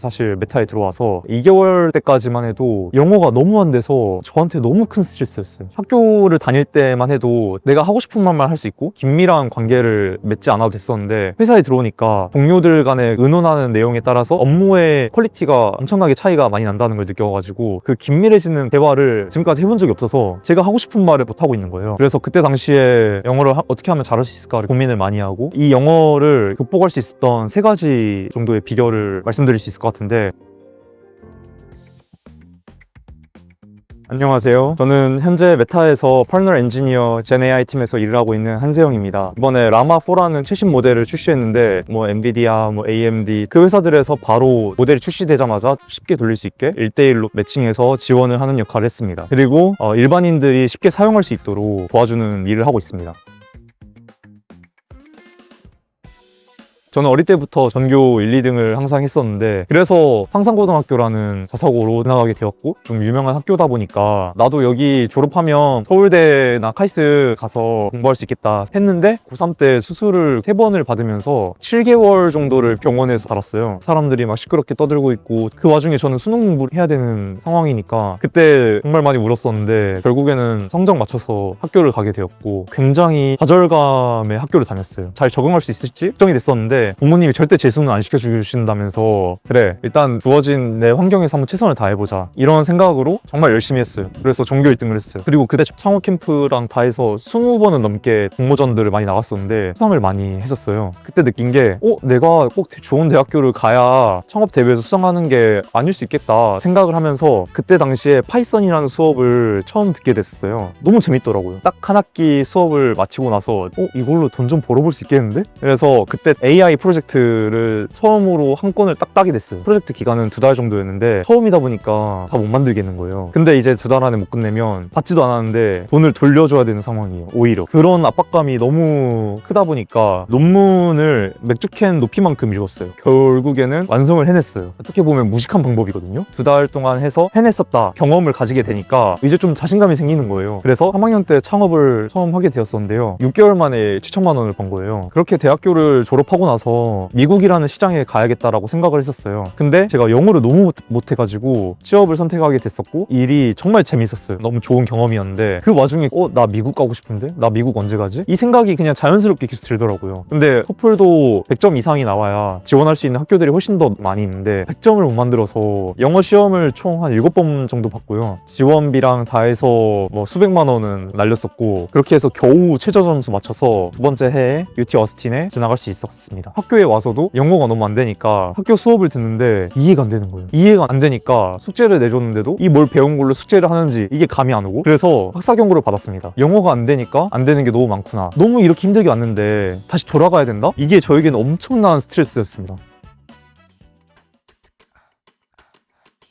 사실 메타에 들어와서 2개월 때까지만 해도 영어가 너무 안 돼서 저한테 너무 큰 스트레스였어요. 학교를 다닐 때만 해도 내가 하고 싶은 말만 할 수 있고 긴밀한 관계를 맺지 않아도 됐었는데 회사에 들어오니까 동료들 간에 의논하는 내용에 따라서 업무의 퀄리티가 엄청나게 차이가 많이 난다는 걸 느껴가지고 그 긴밀해지는 대화를 지금까지 해본 적이 없어서 제가 하고 싶은 말을 못 하고 있는 거예요. 그래서 그때 당시에 영어를 하- 어떻게 하면 잘할 수 있을까 고민을 많이 하고 이 영어를 극복할 수 있었던 세 가지 정도의 비결을 말씀드릴 수 있을 것 같 은데 안녕하세요. 저는 현재 메타에서 파트너 엔지니어 젠 AI 팀에서 일을 하고 있는 한세영입니다. 이번에 라마4라는 최신 모델을 출시했는데 뭐 엔비디아, 뭐 AMD 그 회사들에서 바로 모델이 출시되자마자 쉽게 돌릴 수 있게 1대1로 매칭해서 지원을 하는 역할을 했습니다. 그리고 어, 일반인들이 쉽게 사용할 수 있도록 도와주는 일을 하고 있습니다. 저는 어릴 때부터 전교 1, 2등을 항상 했었는데 그래서 상상고등학교라는 자사고로 나가게 되었고 좀 유명한 학교다 보니까 나도 여기 졸업하면 서울대나 카이스트 가서 공부할 수 있겠다 했는데 고3 때 수술을 3번을 받으면서 7개월 정도를 병원에서 살았어요. 사람들이 막 시끄럽게 떠들고 있고 그 와중에 저는 수능 공부를 해야 되는 상황이니까 그때 정말 많이 울었었는데 결국에는 성적 맞춰서 학교를 가게 되었고 굉장히 좌절감의 학교를 다녔어요. 잘 적응할 수 있을지 걱정이 됐었는데 부모님이 절대 재수는 안 시켜주신다면서 그래 일단 주어진 내 환경에서 한번 최선을 다해보자 이런 생각으로 정말 열심히 했어요 그래서 전교 1등을 했어요 그리고 그때 창업 캠프랑 다 해서 20번은 넘게 공모전들을 많이 나갔었는데 수상을 많이 했었어요 그때 느낀 게 어? 내가 꼭 좋은 대학교를 가야 창업 대회에서 수상하는 게 아닐 수 있겠다 생각을 하면서 그때 당시에 파이썬이라는 수업을 처음 듣게 됐었어요 너무 재밌더라고요 딱 한 학기 수업을 마치고 나서 어? 이걸로 돈 좀 벌어볼 수 있겠는데? 그래서 그때 AI 프로젝트를 처음으로 한 건을 딱 따게 됐어요. 프로젝트 기간은 두 달 정도였는데 처음이다 보니까 다 못 만들겠는 거예요. 근데 이제 두 달 안에 못 끝내면 받지도 않았는데 돈을 돌려줘야 되는 상황이에요 오히려. 그런 압박감이 너무 크다 보니까 논문을 맥주캔 높이만큼 읽었어요. 결국에는 완성을 해냈어요. 어떻게 보면 무식한 방법이거든요. 두 달 동안 해서 해냈었다. 경험을 가지게 되니까 이제 좀 자신감이 생기는 거예요. 그래서 3학년 때 창업을 처음 하게 되었었는데요. 6개월 만에 7천만 원을 번 거예요. 그렇게 대학교를 졸업하고 나서 미국이라는 시장에 가야겠다라고 생각을 했었어요. 근데 제가 영어를 너무 못- 못해가지고 취업을 선택하게 됐었고 일이 정말 재밌었어요. 너무 좋은 경험이었는데 그 와중에 어 나 미국 가고 싶은데? 나 미국 언제 가지? 이 생각이 그냥 자연스럽게 계속 들더라고요. 근데 토플도 100점 이상이 나와야 지원할 수 있는 학교들이 훨씬 더 많이 있는데 100점을 못 만들어서 영어 시험을 총 한 7번 정도 봤고요. 지원비랑 다 해서 뭐 수백만 원은 날렸었고 그렇게 해서 겨우 최저 점수 맞춰서 두 번째 해에 UT 어스틴에 지나갈 수 있었습니다 학교에 와서도 영어가 너무 안 되니까 학교 수업을 듣는데 이해가 안 되는 거예요. 이해가 안 되니까 숙제를 내줬는데도 이 뭘 배운 걸로 숙제를 하는지 이게 감이 안 오고 그래서 학사 경고를 받았습니다. 영어가 안 되니까 안 되는 게 너무 많구나. 너무 이렇게 힘들게 왔는데 다시 돌아가야 된다? 이게 저에게는 엄청난 스트레스였습니다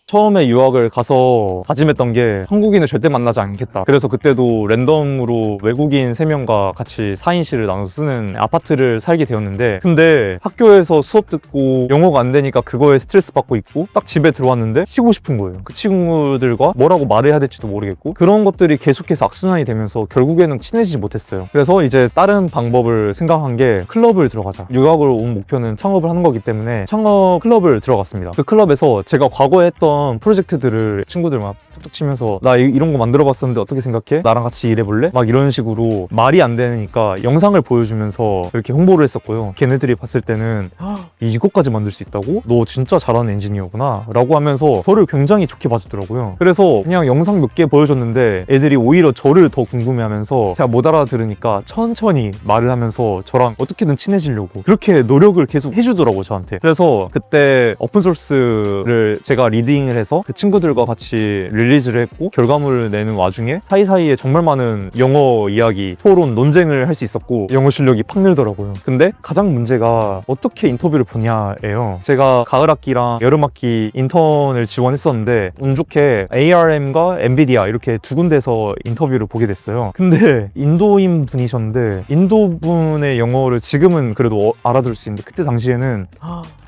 처음에 유학을 가서 다짐했던 게 한국인을 절대 만나지 않겠다. 그래서 그때도 랜덤으로 외국인 3명과 같이 4인실을 나눠서 쓰는 아파트를 살게 되었는데 근데 학교에서 수업 듣고 영어가 안 되니까 그거에 스트레스 받고 있고 딱 집에 들어왔는데 쉬고 싶은 거예요. 그 친구들과 뭐라고 말을 해야 될지도 모르겠고 그런 것들이 계속해서 악순환이 되면서 결국에는 친해지지 못했어요. 그래서 이제 다른 방법을 생각한 게 클럽을 들어가자. 유학을 온 목표는 창업을 하는 거기 때문에 창업 클럽을 들어갔습니다. 그 클럽에서 제가 과거에 했던 프로젝트들을 친구들 막 툭툭 치면서 나 이- 이런 거 만들어 봤었는데 어떻게 생각해? 나랑 같이 일해볼래? 막 이런 식으로 말이 안 되니까 영상을 보여주면서 이렇게 홍보를 했었고요. 걔네들이 봤을 때는 "헉, 이것까지 만들 수 있다고? 너 진짜 잘하는 엔지니어구나 라고 하면서 저를 굉장히 좋게 봐주더라고요. 그래서 그냥 영상 몇 개 보여줬는데 애들이 오히려 저를 더 궁금해하면서 제가 못 알아들으니까 천천히 말을 하면서 저랑 어떻게든 친해지려고 그렇게 노력을 계속 해주더라고요 저한테. 그래서 그때 오픈소스를 제가 리딩 을 해서 그 친구들과 같이 릴리즈를 했고 결과물을 내는 와중에 사이사이에 정말 많은 영어 이야기, 토론, 논쟁을 할 수 있었고 영어 실력이 팍 늘더라고요. 근데 가장 문제가 어떻게 인터뷰를 보냐예요. 제가 가을 학기랑 여름 학기 인턴을 지원했었는데 운 좋게 ARM과 엔비디아 이렇게 두 군데서 인터뷰를 보게 됐어요. 근데 인도인 분이셨는데 인도 분의 영어를 지금은 그래도 어- 알아들을 수 있는데 그때 당시에는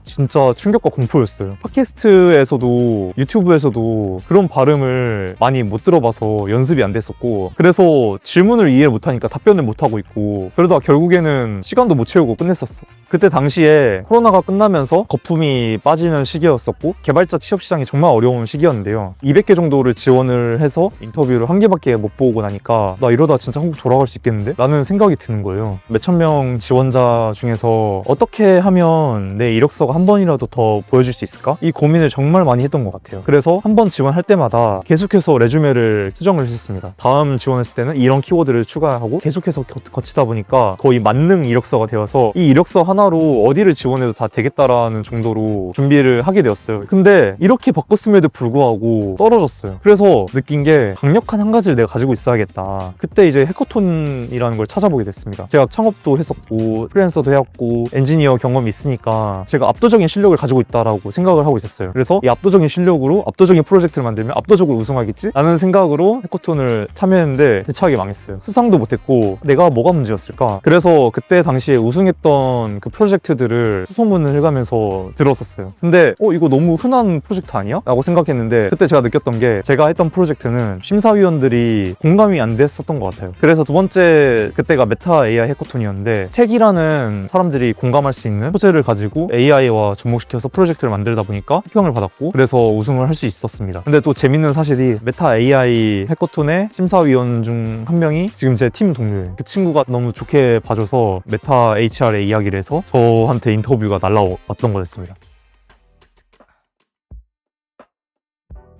진짜 충격과 공포였어요. 팟캐스트에서도 유튜브에서도 그런 발음을 많이 못 들어봐서 연습이 안 됐었고 그래서 질문을 이해 못하니까 답변을 못하고 있고 그러다 결국에는 시간도 못 채우고 끝냈었어. 그때 당시에 코로나가 끝나면서 거품이 빠지는 시기였었고 개발자 취업 시장이 정말 어려운 시기였는데요. 200개 정도를 지원을 해서 인터뷰를 한 개밖에 못 보고 나니까 나 이러다 진짜 한국 돌아갈 수 있겠는데? 라는 생각이 드는 거예요. 몇천 명 지원자 중에서 어떻게 하면 내 이력서가 한 번이라도 더 보여줄 수 있을까? 이 고민을 정말 많이 했던 것 같아요. 그래서 한 번 지원할 때마다 계속해서 레주메를 수정을 했었습니다. 다음 지원했을 때는 이런 키워드를 추가하고 계속해서 거- 거치다 보니까 거의 만능 이력서가 되어서 이 이력서 하나로 어디를 지원해도 다 되겠다라는 정도로 준비를 하게 되었어요. 근데 이렇게 바꿨음에도 불구하고 떨어졌어요. 그래서 느낀 게 강력한 한 가지를 내가 가지고 있어야겠다. 그때 이제 해커톤이라는 걸 찾아보게 됐습니다. 제가 창업도 했었고 프리랜서도 해왔고 엔지니어 경험이 있으니까 제가 압도적인 실력을 가지고 있다라고 생각을 하고 있었어요. 그래서 이 압도적인 실력으로 압도적인 프로젝트를 만들면 압도적으로 우승하겠지? 라는 생각으로 해커톤을 참여했는데 대차게 망했어요. 수상도 못했고 내가 뭐가 문제였을까? 그래서 그때 당시에 우승했던 그 프로젝트들을 수소문을 해가면서 들었었어요. 근데 어 이거 너무 흔한 프로젝트 아니야? 라고 생각했는데 그때 제가 느꼈던 게 제가 했던 프로젝트는 심사위원들이 공감이 안 됐었던 것 같아요. 그래서 두 번째 그때가 메타 AI 해커톤이었는데 책이라는 사람들이 공감할 수 있는 소재를 가지고 AI 와 접목시켜서 프로젝트를 만들다 보니까 호평을 받았고 그래서 우승을 할 수 있었습니다. 근데 또 재밌는 사실이 메타 AI 해커톤의 심사위원 중 한 명이 지금 제 팀 동료예요. 그 친구가 너무 좋게 봐줘서 메타 HR의 이야기를 해서 저한테 인터뷰가 날라왔던 거였습니다.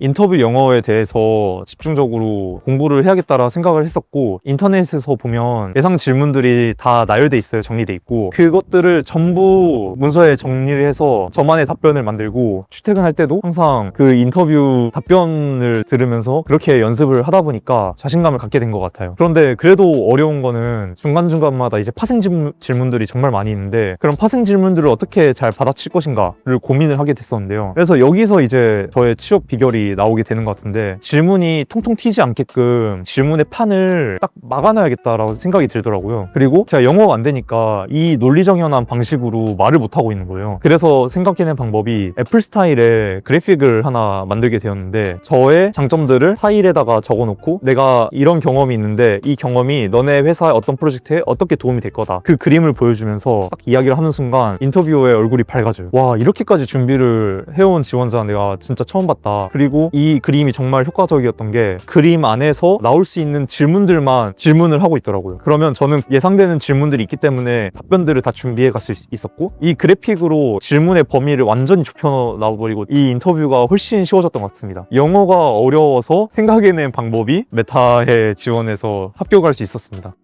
인터뷰 영어에 대해서 집중적으로 공부를 해야겠다라 생각을 했었고 인터넷에서 보면 예상 질문들이 다 나열돼 있어요 정리돼 있고. 그것들을 전부 문서에 정리를 해서 저만의 답변을 만들고 출퇴근할 때도 항상 그 인터뷰 답변을 들으면서 그렇게 연습을 하다 보니까 자신감을 갖게 된 것 같아요. 그런데 그래도 어려운 거는 중간중간마다 이제 파생 질문- 질문들이 정말 많이 있는데 그런 파생 질문들을 어떻게 잘 받아칠 것인가를 고민을 하게 됐었는데요. 그래서 여기서 이제 저의 취업 비결이 나오게 되는 것 같은데 질문이 통통 튀지 않게끔 질문의 판을 딱 막아놔야겠다라고 생각이 들더라고요. 그리고 제가 영어가 안 되니까 이 논리정연한 방식으로 말을 못하고 있는 거예요. 그래서 생각해낸 방법이 애플 스타일의 그래픽을 하나 만들게 되었는데 저의 장점들을 파일에다가 적어놓고 내가 이런 경험이 있는데 이 경험이 너네 회사의 어떤 프로젝트에 어떻게 도움이 될 거다. 그 그림을 보여주면서 딱 이야기를 하는 순간 인터뷰어의 얼굴이 밝아져요. 와 이렇게까지 준비를 해온 지원자 내가 진짜 처음 봤다. 그리고 이 그림이 정말 효과적이었던 게 그림 안에서 나올 수 있는 질문들만 질문을 하고 있더라고요. 그러면 저는 예상되는 질문들이 있기 때문에 답변들을 다 준비해 갈수 있었고 이 그래픽으로 질문의 범위를 완전히 좁혀 놔버리고 이 인터뷰가 훨씬 쉬워졌던 것 같습니다. 영어가 어려워서 생각해낸 방법이 메타에 지원해서 합격할 수 있었습니다.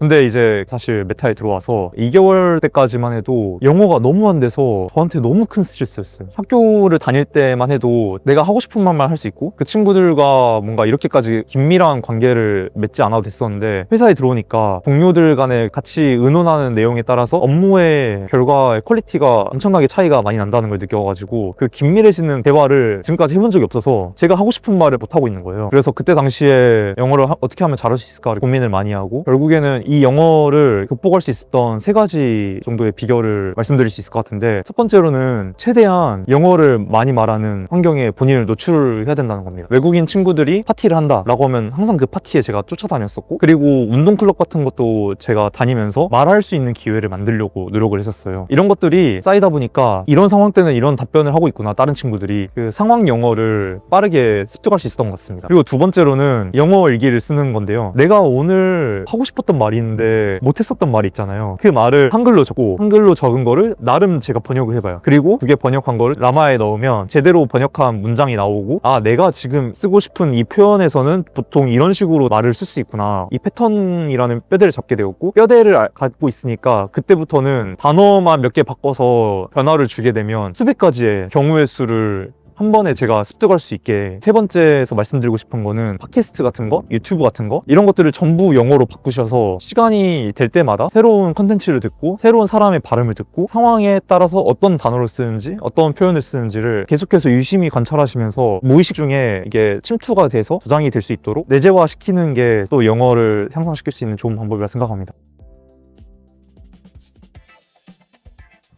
근데 이제 사실 메타에 들어와서 2개월 때까지만 해도 영어가 너무 안 돼서 저한테 너무 큰 스트레스였어요. 학교를 다닐 때만 해도 내가 하고 싶은 말만 할 수 있고 그 친구들과 뭔가 이렇게까지 긴밀한 관계를 맺지 않아도 됐었는데 회사에 들어오니까 동료들 간에 같이 의논하는 내용에 따라서 업무의 결과의 퀄리티가 엄청나게 차이가 많이 난다는 걸 느껴가지고 그 긴밀해지는 대화를 지금까지 해본 적이 없어서 제가 하고 싶은 말을 못 하고 있는 거예요. 그래서 그때 당시에 영어를 하- 어떻게 하면 잘할 수 있을까 고민을 많이 하고 결국에는 이 영어를 극복할 수 있었던 세 가지 정도의 비결을 말씀드릴 수 있을 것 같은데 첫 번째로는 최대한 영어를 많이 말하는 환경에 본인을 노출해야 된다는 겁니다. 외국인 친구들이 파티를 한다라고 하면 항상 그 파티에 제가 쫓아다녔었고 그리고 운동 클럽 같은 것도 제가 다니면서 말할 수 있는 기회를 만들려고 노력을 했었어요. 이런 것들이 쌓이다 보니까 이런 상황 때는 이런 답변을 하고 있구나 다른 친구들이 그 상황 영어를 빠르게 습득할 수 있었던 것 같습니다. 그리고 두 번째로는 영어 일기를 쓰는 건데요. 내가 오늘 하고 싶었던 말이 있는데 못했었던 말이 있잖아요. 그 말을 한글로 적고 한글로 적은 거를 나름 제가 번역을 해봐요. 그리고 그게 번역한 거를 라마에 넣으면 제대로 번역한 문장이 나오고 아 내가 지금 쓰고 싶은 이 표현에서는 보통 이런 식으로 말을 쓸 수 있구나. 이 패턴이라는 뼈대를 잡게 되었고 뼈대를 알- 갖고 있으니까 그때부터는 단어만 몇 개 바꿔서 변화를 주게 되면 수백 가지의 경우의 수를 한 번에 제가 습득할 수 있게 세 번째에서 말씀드리고 싶은 거는 팟캐스트 같은 거, 유튜브 같은 거 이런 것들을 전부 영어로 바꾸셔서 시간이 될 때마다 새로운 컨텐츠를 듣고 새로운 사람의 발음을 듣고 상황에 따라서 어떤 단어를 쓰는지 어떤 표현을 쓰는지를 계속해서 유심히 관찰하시면서 무의식 중에 이게 침투가 돼서 저장이 될 수 있도록 내재화 시키는 게 또 영어를 향상시킬 수 있는 좋은 방법이라 생각합니다.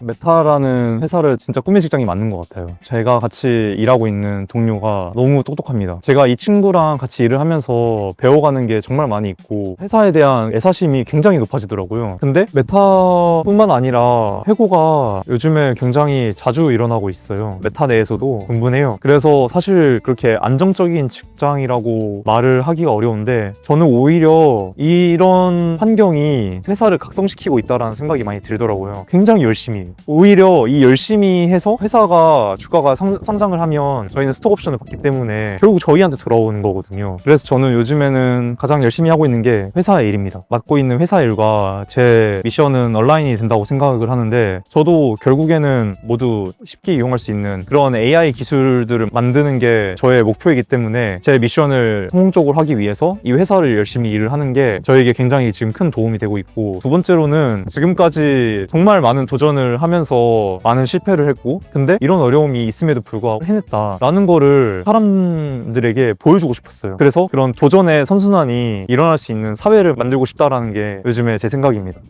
메타라는 회사를 진짜 꿈의 직장이 맞는 것 같아요. 제가 같이 일하고 있는 동료가 너무 똑똑합니다. 제가 이 친구랑 같이 일을 하면서 배워가는 게 정말 많이 있고 회사에 대한 애사심이 굉장히 높아지더라고요. 근데 메타뿐만 아니라 해고가 요즘에 굉장히 자주 일어나고 있어요. 메타 내에서도 분분해요. 그래서 사실 그렇게 안정적인 직장이라고 말을 하기가 어려운데 저는 오히려 이런 환경이 회사를 각성시키고 있다라는 생각이 많이 들더라고요. 굉장히 열심히. 오히려 이 열심히 해서 회사가 주가가 상, 상장을 하면 저희는 스톡 옵션을 받기 때문에 결국 저희한테 돌아오는 거거든요. 그래서 저는 요즘에는 가장 열심히 하고 있는 게 회사의 일입니다. 맡고 있는 회사 일과 제 미션은 온라인이 된다고 생각을 하는데 저도 결국에는 모두 쉽게 이용할 수 있는 그런 AI 기술들을 만드는 게 저의 목표이기 때문에 제 미션을 성공적으로 하기 위해서 이 회사를 열심히 일을 하는 게 저에게 굉장히 지금 큰 도움이 되고 있고 두 번째로는 지금까지 정말 많은 도전을 하면서 많은 실패를 했고 근데 이런 어려움이 있음에도 불구하고 해냈다라는 거를 사람들에게 보여주고 싶었어요. 그래서 그런 도전의 선순환이 일어날 수 있는 사회를 만들고 싶다라는 게 요즘에 제 생각입니다.